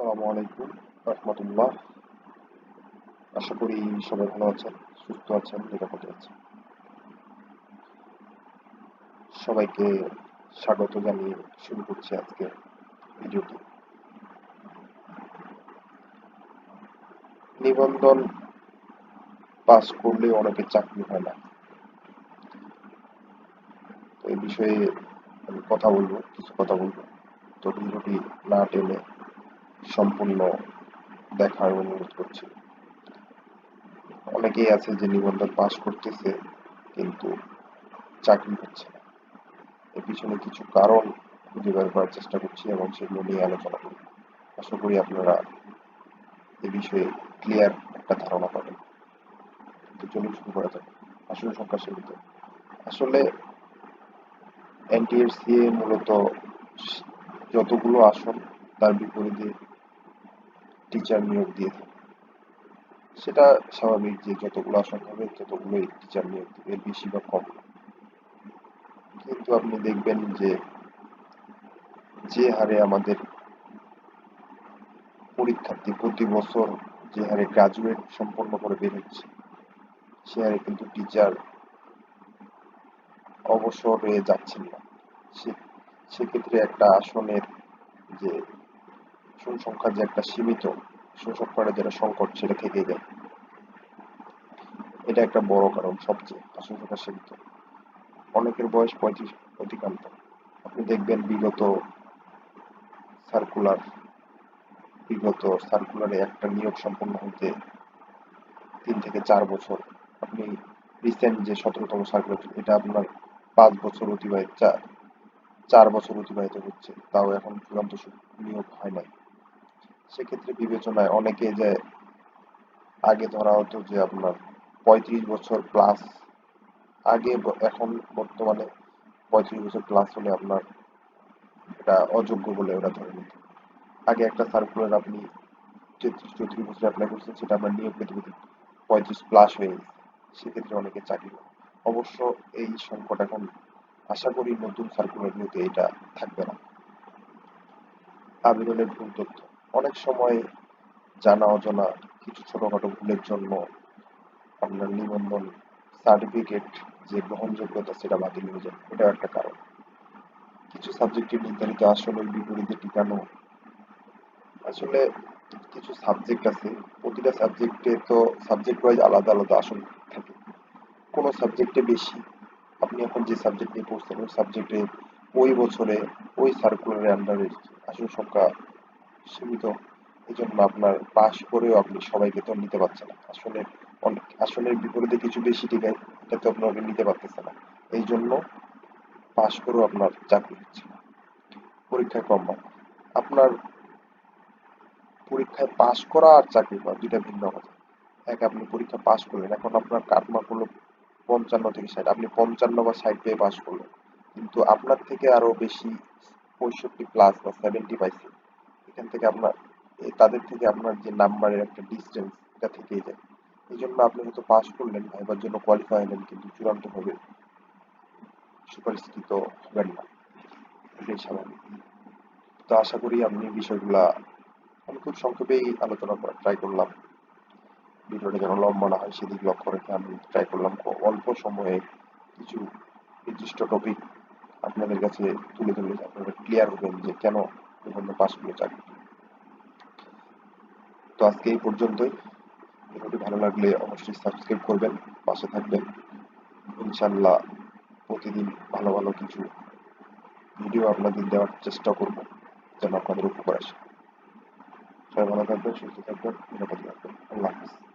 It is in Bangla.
আসসালামু আলাইকুম, রহমতুল্লাহ। আশা করি সবাই ভালো আছেন, সুস্থ আছেন, নিরাপদে আছেন। সবাইকে স্বাগত জানিয়ে শুরু করছি আজকে ভিডিওটি। নিবন্ধন পাস করলে অনেকের চাকরি হয় না। তো এই বিষয়ে আমি কথা বলব, কিছু কথা বলব। তো ভিডিওটি না টেনে সম্পূর্ণ দেখার অনুরোধ করছি। অনেকেই আছে যে নিবন্ধন পাস করতেছে, কিন্তু চাকরি হচ্ছে না। এর পিছনে কিছু কারণ খুঁজে বের করার চেষ্টা করছি এবং সেগুলো নিয়ে আলোচনা করি। আশা করি আপনারা এ বিষয়ে ক্লিয়ার একটা ধারণা পাবেন। চলুন শুরু করা যাক। আসলে সংখ্যা সীমিত আসলে এনটিএসসিএ মূলত যতগুলো আসন, তার বিপরীতে টিচার নিয়োগ দিয়ে থাকে। সেটা স্বাভাবিক যে যতগুলো আসন হবে, ততগুলোই টিচার নিয়োগ দেবে, এর বেশি বা কম। কিন্তু আপনি দেখবেন যে যে হারে আমাদের পরীক্ষার্থী প্রতি বছর যে হারে গ্রাজুয়েট সম্পন্ন করে বের হচ্ছে, সে হারে কিন্তু টিচার অবসর হয়ে যাচ্ছেন না। সেক্ষেত্রে একটা আসনের যে সংখ্যা যে একটা সীমিত সংখ্যাটা যেটা সংকট, সেটা থেকে যায়। এটা একটা বড় কারণ, সবচেয়ে সংখ্যা সীমিত। অনেকের বয়স পঁয়ত্রিশ অতিক্রান্ত আপনি দেখবেন বিগত সার্কুলার বিগত সার্কুলারে একটা নিয়োগ সম্পন্ন হতে তিন থেকে চার বছর। আপনি রিসেন্ট যে সতেরোতম সার্কুলার এটা আপনার পাঁচ বছর অতিবাহিত, চার চার বছর অতিবাহিত হচ্ছে। তাও এখন চূড়ান্ত নিয়োগ হয় নাই। সেক্ষেত্রে বিবেচনায় অনেকে যে আগে ধরা হতো যে আপনার পঁয়ত্রিশ বছর প্লাস আগে এখন বর্তমানে পঁয়ত্রিশ বছর প্লাস হলে আপনার এটা অযোগ্য বলে ওরা ধরে নিত। আগে একটা সার্কুলার আপনি তেত্রিশ চৌত্রিশ বছর অ্যাপ্লাই করছেন, সেটা আপনার নিয়োগ পেতে পেতে পঁয়ত্রিশ প্লাস হয়ে সেক্ষেত্রে অনেকে চাকরি অবশ্য এই সংকট এখন আশা করি নতুন সার্কুলারগুলোতে এটা থাকবে না। আবেদনের ভুল তথ্য। অনেক সময় জানা অজানা কিছু ছোটখাটো ভুলের জন্য আপনার নিবন্ধন সার্টিফিকেট যে গ্রহণযোগ্যতা সেটা বাতিল হয়ে যায় এটাও একটা কারণ। কিছু সাবজেক্টে নির্ধারিত আসনের বিপরীতে টিকানো। আসলে কিছু সাবজেক্ট আছে, প্রতিটা সাবজেক্টে তো সাবজেক্ট ওয়াইজ আলাদা আলাদা আসন থাকে। কোনো সাবজেক্টে বেশি, আপনি এখন যে সাবজেক্ট নিয়ে পড়ছেন, ওই সাবজেক্টে ওই বছরে ওই সার্কুলারের আন্ডারে আসন সংখ্যা সীমিত। এই জন্য আপনার পাশ করেও আপনি সবাইকে তো নিতে পারছেন না। আসলে আসলের বিপরীতে কিছু বেশি টিকায় এটা তো আপনাকে নিতে পারতেছে না। এই জন্য পাশ করেও আপনার চাকরি হচ্ছে না। পরীক্ষায় কম মার্ক আপনার পরীক্ষায় পাশ করা আর চাকরি পাওয়া দুইটা ভিন্ন কথা। এক, আপনি পরীক্ষা পাশ করলেন। এখন আপনার কাট মার্ক হলো পঞ্চান্ন থেকে ষাট। আপনি পঞ্চান্ন বা ষাট পেয়ে পাশ করলেন। কিন্তু আপনার থেকে আরও বেশি পঁয়ষট্টি প্লাস বা সেভেন্টি পাইছে এখান থেকে আপনার তাদের থেকে আপনার যে নাম্বারের একটা ডিস্টেন্স এটা থেকেই যায়। এই জন্য আপনি হয়তো পাস করলেন ভাইবার জন্য কোয়ালিফাই হলেন, কিন্তু চূড়ান্ত হবে। সুপরিস্থিত হবেন না। এটাই স্বাভাবিক। তো আশা করি আপনি বিষয়গুলা আমি খুব সংক্ষেপেই আলোচনা করার ট্রাই করলাম। ভিডিওটা যেন লম্বা না হয়, সেদিক লক্ষ্য রেখে আমি ট্রাই করলাম। অল্প সময়ে কিছু নির্দিষ্ট টপিক আপনাদের কাছে তুলে ধরলে আপনারা ক্লিয়ার হবেন যে কেন বিভিন্ন পাসগুলো চাকরি। তো আজকে এই পর্যন্তই। ভিডিওটি ভালো লাগলে অবশ্যই সাবস্ক্রাইব করবেন, পাশে থাকবেন। ইনশাল্লাহ প্রতিদিন ভালো ভালো কিছু ভিডিও আপনাদের দেওয়ার চেষ্টা করব, যেন আপনাদের উপকার আসে। সবাই ভালো থাকবেন, সুস্থ থাকবেন, নিরাপদে থাকবেন। আল্লাহ হাফিজ।